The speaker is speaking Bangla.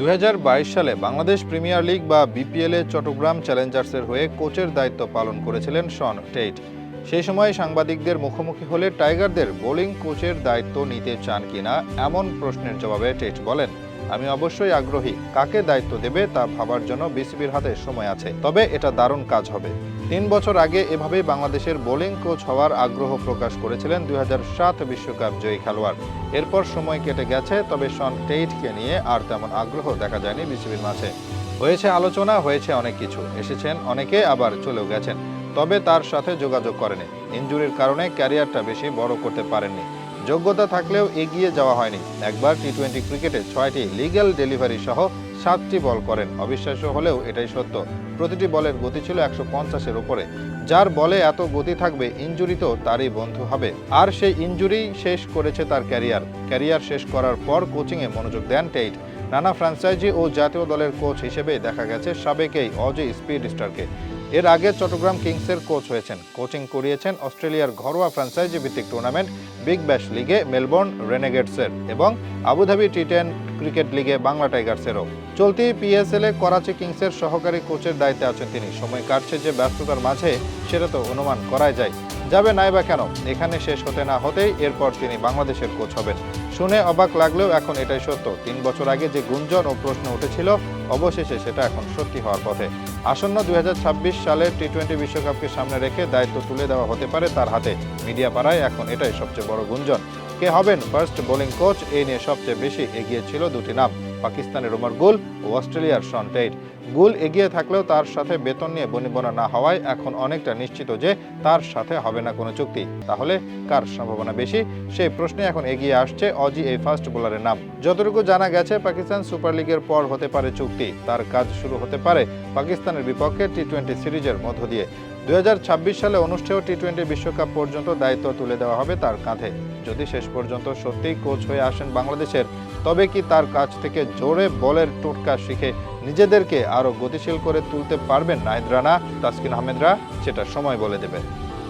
দু হাজার বাইশ সালে বাংলাদেশ প্রিমিয়ার লিগ বা বিপিএল চট্টগ্রাম চ্যালেঞ্জার্সের হয়ে কোচের দায়িত্ব পালন করেছিলেন শন টেইট। সেই সময় সাংবাদিকদের মুখোমুখি হলে টাইগারদের বোলিং কোচের দায়িত্ব নিতে চান কিনা এমন প্রশ্নের জবাবে টেট বলেন। আমি অবশ্যই আগ্রহী। কাকে দায়িত্ব দেবে তা ভাবার জন্য বিসিবির হাতে সময় আছে। তবে এটা দারুণ কাজ হবে। তিন বছর আগে এভাবেই বাংলাদেশের বোলিং কোচ হওয়ার আগ্রহ প্রকাশ করেছিলেন দুই বিশ্বকাপ জয়ী খেলোয়াড়। এরপর সময় কেটে গেছে, তবে শন টেইটকে নিয়ে আর তেমন আগ্রহ দেখা যায়নি বিসিবির মাঝে। হয়েছে আলোচনা, হয়েছে অনেক কিছু। এসেছেন অনেকে, আবার চলেও গেছেন। তবে তার সাথে যোগাযোগ করেনি। ইনজুরির কারণে ক্যারিয়ারটা বেশি বড় করতে পারেননি। যোগ্যতা থাকলেও এগিয়ে যাওয়া হয়নি। একবার টি টোয়েন্টি ক্রিকেটে ছয়টি লিগ্যাল ডেলিভারি সহ সাতটি বল করেন। অবিশ্বাস্য হলেও এটাই সত্য। প্রতিটি বলের গতি ছিল একশো পঞ্চাশের ওপরে যার বলে এত গতি থাকবে ইনজুরি তো তারই বন্ধু হবে। আর সেই ইনজুরি শেষ করেছে তার ক্যারিয়ার। ক্যারিয়ার শেষ করার পর কোচিংয়ে মনোযোগ দেন টেইট। নানা ফ্র্যাঞ্চাইজি ও জাতীয় দলের কোচ হিসেবে দেখা গেছে সাবেকেই অজয় স্পিড স্টারকে এর আগে চট্টগ্রাম কিংসের কোচ হয়েছেন। কোচিং করিয়েছেন অস্ট্রেলিয়ার ঘরোয়া ফ্র্যাঞ্চাইজি ভিত্তিক টুর্নামেন্ট বিগ ব্যাশ লিগে মেলবোর্ন রেনেগেটসের এবং আবুধাবি টি টেন ক্রিকেট লিগে বাংলা টাইগার্সেরও। চলতি পিএসএল এ করাচি কিংসের সহকারী কোচের দায়িত্বে আছেন তিনি। সময় কাটছে যে ব্যস্ততার মাঝে সেটা তো অনুমান করাই যায়। যাবে নাই বা কেন? এখানে শেষ হতে না হতেই এরপর তিনি বাংলাদেশের কোচ হবেন। শুনে অবাক লাগলেও এখন এটাই সত্য। তিন বছর আগে যে গুঞ্জন ও প্রশ্ন উঠেছিল, অবশেষে সেটা এখন সত্যি হওয়ার পথে। আসন্ন দুই হাজার ছাব্বিশ সালের টি টোয়েন্টি বিশ্বকাপকে সামনে রেখে দায়িত্ব তুলে দেওয়া হতে পারে তার হাতে। মিডিয়া পাড়ায় এখন এটাই সবচেয়ে বড় গুঞ্জন। কে হবেন ফার্স্ট বোলিং কোচ এই নিয়ে সবচেয়ে বেশি এগিয়ে ছিল দুটি নাম। পাকিস্তানের ওমর গুল ও অস্ট্রেলিয়ার শন টেইট। গুল এগিয়ে থাকলেও তার সাথে বেতন নিয়ে বনিবনা না হওয়ায় এখন অনেকটা নিশ্চিত যে তার সাথে হবে না কোনো চুক্তি। তাহলে কার সম্ভাবনা বেশি? সেই প্রশ্নে এখন এগিয়ে আসছে অজি এই ফার্স্ট বোলারের নাম। যতটুকু জানা গেছে, পাকিস্তান সুপার লিগের পর হতে পারে চুক্তি। তার কাজ শুরু হতে পারে পাকিস্তানের বিপক্ষে টি টোয়েন্টি সিরিজের মধ্য দিয়ে। দুই হাজার ছাব্বিশ সালে অনুষ্ঠেয় টি টোয়েন্টি বিশ্বকাপ পর্যন্ত দায়িত্ব তুলে দেওয়া হবে তার কাঁধে। যদি শেষ পর্যন্ত সত্যিই কোচ হয়ে আসেন বাংলাদেশের তবে কি তার কাছ থেকে জোরে বলের টোটকা শিখে নিজেদেরকে আরও গতিশীল করে তুলতে পারবেন নাহিদ রানা, তাসকিন আহমেদরা, সেটা সময় বলে দেবে।